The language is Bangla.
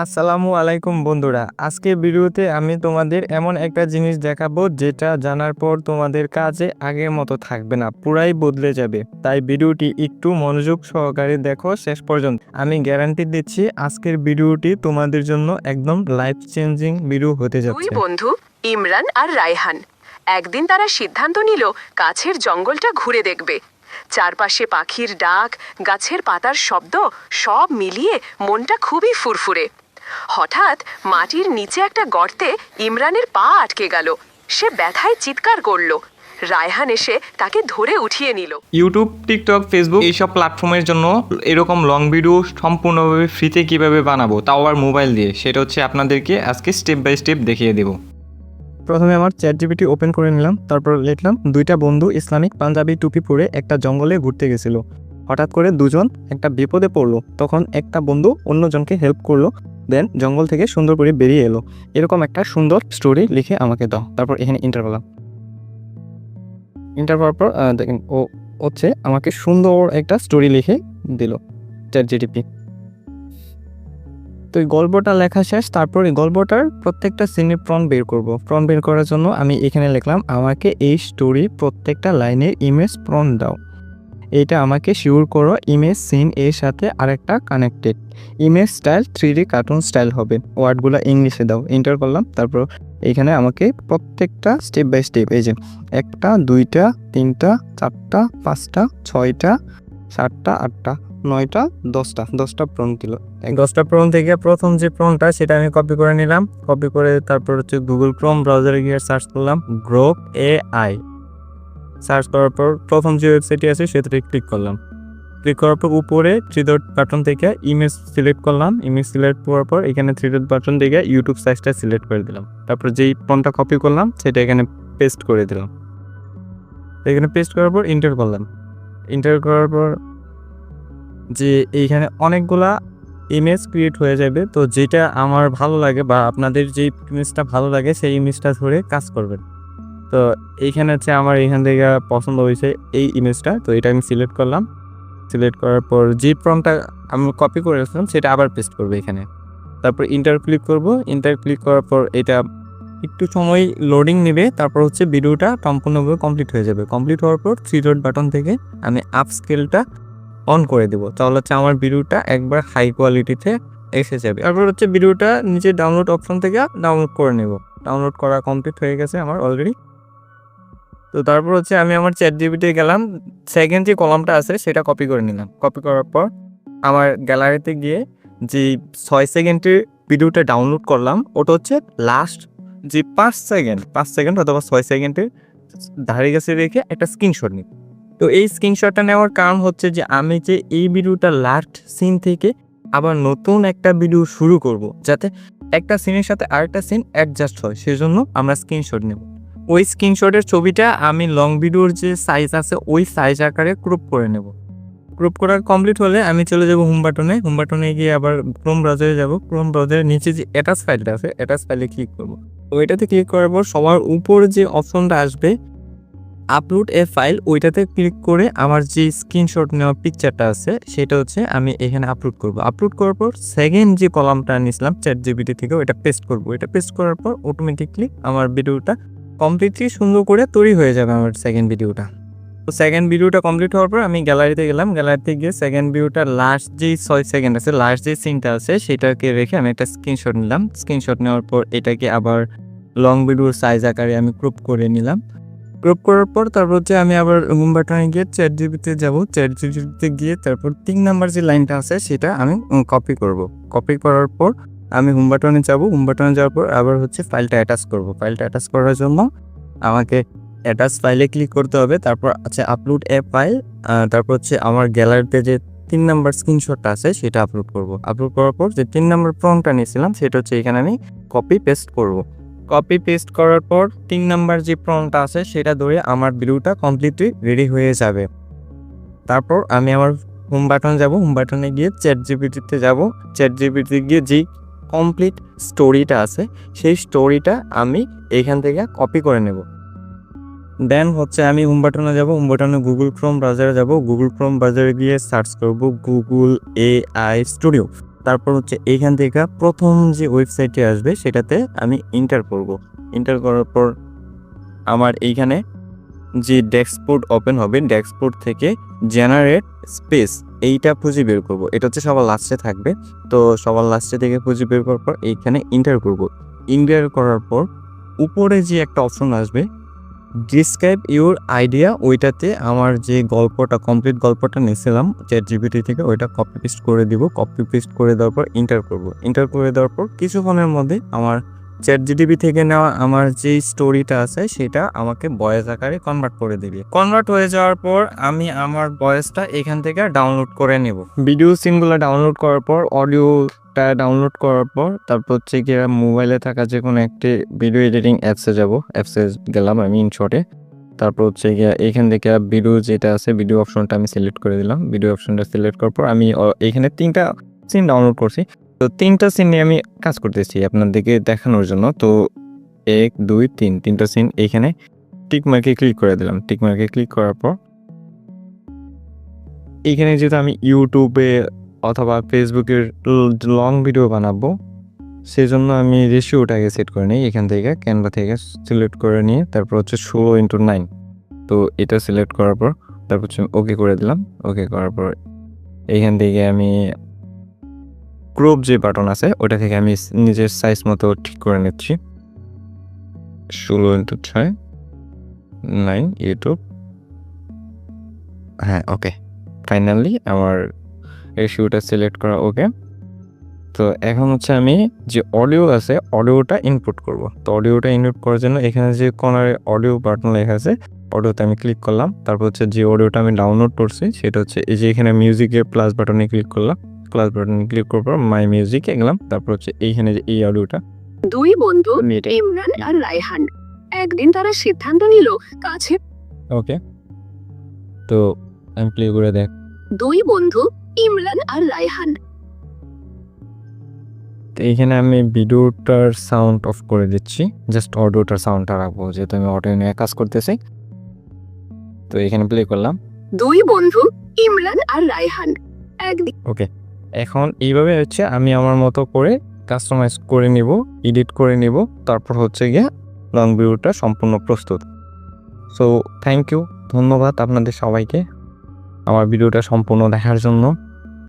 আসসালামু আলাইকুম বন্ধুরা, আজকে ভিডিওতে আমি তোমাদের এমন একটা জিনিস দেখাবো যেটা জানার পর তোমাদের কাজে আগের মতো থাকবে না, পুরাই বদলে যাবে। তাই ভিডিওটি একটু মনোযোগ সহকারে দেখো শেষ পর্যন্ত। আমি গ্যারান্টি দিচ্ছি আজকের ভিডিওটি তোমাদের জন্য একদম লাইফ চেঞ্জিং ভিডিও হতে যাচ্ছে। বন্ধু, ইমরান আর রায়হান। একদিন তারা সিদ্ধান্ত নিল কাছের জঙ্গলটা ঘুরে দেখবে। চারপাশে পাখির ডাক, গাছের পাতার শব্দ, সব মিলিয়ে মনটা খুবই ফুরফুরে। হঠাৎ মাটির নিচে একটা গর্তে ইমরানের পা আটকে গেল। সে ব্যথায় চিৎকার করল। রায়হান এসে তাকে ধরে উঠিয়ে নিল। ইউটিউব টিকটক ফেসবুক এইসব প্ল্যাটফর্মের জন্য এরকম লং ভিডিও সম্পূর্ণভাবে ফ্রিতে কীভাবে বানাবো তাও আবার মোবাইল দিয়ে। সেটা হচ্ছে আপনাদেরকে আজকে স্টেপ বাই স্টেপ দেখিয়ে দেবো। প্রথমে আমার চ্যাট জিপিটি ওপেন করে নিলাম তারপর লিখলাম দুইটা বন্ধু ইসলামিক পাঞ্জাবি টুপি পরে একটা জঙ্গলে ঘুরতে গেছিল। হঠাৎ করে দুজন একটা বিপদে পড়ল। তখন একটা বন্ধু অন্যজনকে হেল্প করল। দেন জঙ্গল থেকে সুন্দর করে বেরিয়ে এলো। এরকম একটা সুন্দর স্টোরি লিখে আমাকে দাও। তারপর এখানে ইন্টার করলাম ইন্টার করার পর দেখেন, ও হচ্ছে আমাকে সুন্দর একটা স্টোরি লিখে দিল চ্যাট জিটিপি তো এই গল্পটা লেখা শেষ, তারপর এই গল্পটার প্রত্যেকটা সিনে প্রন বের করব। প্রন বের করার জন্য আমি এখানে লিখলাম, আমাকে এই স্টোরি প্রত্যেকটা লাইনের ইমেজ প্রন দাও। এইটা আমাকে শিওর করো ইমেজ সিন এর সাথে আরেকটা connected image style three D cartoon style হবে। ওয়ার্ডগুলো ইংলিশে দাও। এন্টার করলাম, তারপর এইখানে আমাকে প্রত্যেকটা স্টেপ বাই স্টেপ এই যে একটা, দুইটা, তিনটা, চারটা, পাঁচটা, ছয়টা, সাতটা, আটটা, নয়টা, দশটা দশটা প্রন দিল। দশটা প্রন থেকে প্রথম যে প্রনটা সেটা আমি কপি করে নিলাম। কপি করে তারপর হচ্ছে গুগল ক্রোম ব্রাউজারে গিয়ে সার্চ করলাম গ্রোপ এ আই সার্চ করার পর প্রথম যে ওয়েবসাইটটি আছে, সেটাতে ক্লিক করলাম। ক্লিক করার পর উপরে থ্রি ডট বাটন থেকে ইমেজ সিলেক্ট করলাম। ইমেজ সিলেক্ট করার পর এখানে থ্রি ডট বাটন থেকে ইউটিউব সাইজটা সিলেক্ট করে দিলাম। তারপর যেই ফোনটা কপি করলাম, সেটা এখানে পেস্ট করে দিলাম। এখানে পেস্ট করার পর ইন্টার করলাম। ইন্টার করার পর যে এইখানে অনেকগুলা ইমেজ ক্রিয়েট হয়ে যাবে। তো যেটা আমার ভালো লাগে বা আপনাদের যেই ইমেজটা ভালো লাগে, সেই ইমেজটা ধরে কাজ করবেন তো এইখানে হচ্ছে আমার এখান থেকে পছন্দ হয়েছে এই ইমেজটা তো এটা আমি সিলেক্ট করলাম। সিলেক্ট করার পর যে ফর্মটা আমি কপি করে রাখলাম সেটা আবার পেস্ট করব এখানে। তারপর ইন্টার ক্লিক করব। ইন্টার ক্লিক করার পর এটা একটু সময় লোডিং নেবে, তারপর হচ্ছে ভিডিওটা সম্পূর্ণভাবে কমপ্লিট হয়ে যাবে। কমপ্লিট হওয়ার পর থ্রি ডট বাটন থেকে আমি আপ স্কেলটা অন করে দেবো। তাহলে হচ্ছে আমার ভিডিওটা একবার হাই কোয়ালিটিতে এসে যাবে। তারপর হচ্ছে ভিডিওটা নিচে ডাউনলোড অপশন থেকে ডাউনলোড করে নেব। ডাউনলোড করা কমপ্লিট হয়ে গেছে আমার অলরেডি তো তারপর হচ্ছে আমি আমার চ্যাট জিবিতে গেলাম। সেকেন্ড যে কলামটা আছে, সেটা কপি করে নিলাম। কপি করার পর আমার গ্যালারিতে গিয়ে যে ছয় সেকেন্ডের ভিডিওটা ডাউনলোড করলাম, ওটা হচ্ছে লাস্ট যে পাঁচ সেকেন্ড পাঁচ সেকেন্ড অথবা ছয় সেকেন্ডের ধারে কাছে রেখে একটা স্ক্রিনশট নিই। তো এই স্ক্রিনশটটা নেওয়ার কারণ হচ্ছে যে আমি যে এই ভিডিওটা লাস্ট সিন থেকে আবার নতুন একটা ভিডিও শুরু করব, যাতে একটা সিনের সাথে আরেকটা সিন অ্যাডজাস্ট হয়, সেজন্য আমরা স্ক্রিনশট নেব। ওই স্ক্রিনশটের ছবিটা আমি লং ভিডিওর যে সাইজ আছে, ওই সাইজ আকারে ক্রপ করে নেব। ক্রপ করা কমপ্লিট হলে আমি চলে যাব হোম বাটনে হোম বাটনে গিয়ে আবার ক্রোম ব্রাউজারে যাব। ক্রোম ব্রাউজারের নিচে যে অ্যাটাচ ফাইলটা আছে অ্যাটাচ ফাইলে ক্লিক করব। তো ওইটাতে ক্লিক করার পর সবার উপর যে অপশনটা আসবে আপলোড এ ফাইল ওইটাতে ক্লিক করে আমার যে স্ক্রিনশট নেওয়া পিকচারটা আছে, সেটা হচ্ছে আমি এখানে আপলোড করব। আপলোড করার পর সেকেন্ড যে কলামটা নিয়েছিলাম চ্যাট জিবিটি থেকে ওইটা পেস্ট করব। এটা পেস্ট করার পর অটোমেটিকলি আমার ভিডিওটা কমপ্লিটলি সুন্দর করে তৈরি হয়ে যাবে আমার সেকেন্ড ভিডিওটা তো সেকেন্ড ভিডিওটা কমপ্লিট হওয়ার পর আমি গ্যালারিতে গেলাম। গ্যালারিতে গিয়ে সেকেন্ড ভিডিওটা লাস্ট যেই ছয় সেকেন্ড আছে লাস্ট যে সিনটা আছে, সেটাকে রেখে আমি একটা স্ক্রিনশট নিলাম। স্ক্রিনশট নেওয়ার পর এটাকে আবার লং ভিডিওর সাইজ আকারে আমি ক্রপ করে নিলাম। ক্রপ করার পর তারপর হচ্ছে আমি আবার হোম বাটনে গিয়ে চ্যাট জিবিতে যাব। চ্যাট জিবিতে গিয়ে তারপর তিন নাম্বার যে লাইনটা আছে, সেটা আমি কপি করব। কপি করার পর আমি হোম বাটনে যাব। হোম বাটনে যাওয়ার পর আবার হচ্ছে ফাইলটা অ্যাটাচ করব। ফাইলটা অ্যাটাচ করার জন্য আমাকে অ্যাটাচ ফাইলে ক্লিক করতে হবে। তারপর আছে আপলোড এ ফাইল তারপর হচ্ছে আমার গ্যালারিতে যে তিন নাম্বার স্ক্রিনশটটা আছে, সেটা আপলোড করব। আপলোড করার পর যে তিন নাম্বার প্রংটা নিয়েছিলাম, সেটা হচ্ছে এখানে আমি কপি পেস্ট করব। কপি পেস্ট করার পর তিন নাম্বার যে প্রংটা আছে, সেটা ধরে আমার ভিডিওটা কমপ্লিটলি রেডি হয়ে যাবে। তারপর আমি আমার হোম বাটন যাব। হোম বাটনে গিয়ে চ্যাট জিবিটিতে যাব। চ্যাট জিবিটিতে গিয়ে যেই কমপ্লিট স্টোরিটা আছে, সেই স্টোরিটা আমি এইখান থেকে কপি করে নেব। দেন হচ্ছে আমি হোম যাব বাটনে গুগল ক্রোম ব্রাউজারে যাব গুগল ক্রোম ব্রাউজারে গিয়ে সার্চ করব গুগল এ আই স্টুডিও তারপর হচ্ছে এইখান থেকে প্রথম যে ওয়েবসাইটটি আসবে, সেটাতে আমি ইন্টার করব। ইন্টার করার পর আমার এইখানে যে ডেস্কবোর্ড ওপেন হবে ডেস্কবোর্ড থেকে জেনারেট স্পেস এইটা খুঁজে বের করব। এটা হচ্ছে সবার লাস্টে থাকবে। তো সবার লাস্টে থেকে খুঁজে বের করার পর এইখানে ইন্টার করব। ইন্টার করার পর উপরে যে একটা অপশন আসবে ডিসক্রাইব ইউর আইডিয়া ওইটাতে আমার যে গল্পটা কমপ্লিট গল্পটা নিয়েছিলাম চ্যাট জিপিটি থেকে ওইটা কপি পেস্ট করে দিব। কপি পেস্ট করে দেওয়ার পর ইন্টার করব। ইন্টার করে দেওয়ার পর কিছুক্ষণের মধ্যে আমার চ্যাট জিটিপি থেকে নেওয়া আমার যে স্টোরিটা আছে সেটা আমাকে ভয়েস আকারে কনভার্ট করে দিবে। কনভার্ট হয়ে যাওয়ার পর আমি আমার ভয়েসটা এখান থেকে ডাউনলোড করে নেব। ভিডিও সিনগুলো ডাউনলোড করার পর অডিওটা ডাউনলোড করার পর তারপর হচ্ছে কি মোবাইলে থাকা যে কোনো একটি ভিডিও এডিটিং অ্যাপসে যাব। অ্যাপসে গেলাম আমি ইনশর্টে তারপর হচ্ছে গিয়ে এইখান থেকে ভিডিও যেটা আছে ভিডিও অপশনটা আমি সিলেক্ট করে দিলাম। ভিডিও অপশনটা সিলেক্ট করার পর আমি অ, এইখানে তিনটা সিন ডাউনলোড করছি। তো তিনটা সিন নিয়ে আমি কাজ করতেছি আপনাদেরকে দেখানোর জন্য। তো এক, দুই, তিন, তিনটা সিন এইখানে টিক মার্কে ক্লিক করে দিলাম। টিক মার্কে ক্লিক করার পর এইখানে যেহেতু আমি ইউটিউবে অথবা ফেসবুকের লং ভিডিও বানাবো সেই জন্য আমি রেশিওটাকে সেট করে নিই। এখান থেকে ক্যানভা থেকে সিলেক্ট করে নিয়ে তারপর হচ্ছে ষোলো ইন্টু নাইন তো এটা সিলেক্ট করার পর তারপর হচ্ছে ওকে করে দিলাম। ওকে করার পর এইখান থেকে আমি ক্রোপ যে বাটন আছে, ওটা থেকে আমি নিজের সাইজ মতো ঠিক করে নিচ্ছি। ষোলো ইন্টু ছয়, নাইন ইউটিউব হ্যাঁ ওকে। ফাইনালি আমার রেশিওটা সিলেক্ট করা, ওকে। তো এখন হচ্ছে আমি যে অডিও আছে অডিওটা ইনপুট করব। তো অডিওটা ইনপুট করার জন্য এখানে যে কর্নারে অডিও বাটন লেখা আছে অডিওতে আমি ক্লিক করলাম। তারপর হচ্ছে যে অডিওটা আমি ডাউনলোড করছি, সেটা হচ্ছে এই যে এখানে মিউজিকের প্লাস বাটনে ক্লিক করলাম। প্লাস বাটনে ক্লিক করার পর মাই মিউজিকে গেলাম। তারপর হচ্ছে এইখানে যে এই অডিওটা দুই বন্ধু ইমরান আর রায়হান। একদিন তারা সিদ্ধান্ত নিল কাছে। ওকে তো আমি প্লে করে দেখ। দুই বন্ধু ইমরান আর রায়হান। তো এইখানে আমি ভিডিওটার সাউন্ড অফ করে দিচ্ছি। জাস্ট অডিওটার সাউন্ডটা রাখব যেহেতু আমি অডিও নিয়ে কাজ করতেছি। তো এখানে প্লে করলাম। দুই বন্ধু ইমরান আর রায়হান। একদিন এখন এইভাবে হচ্ছে আমি আমার মতো করে কাস্টমাইজ করে নিব এডিট করে নিব। তারপর হচ্ছে গিয়ে লং ভিউটা সম্পূর্ণ প্রস্তুত। সো থ্যাংক ইউ ধন্যবাদ আপনাদের সবাইকে আমার ভিডিওটা সম্পূর্ণ দেখার জন্য।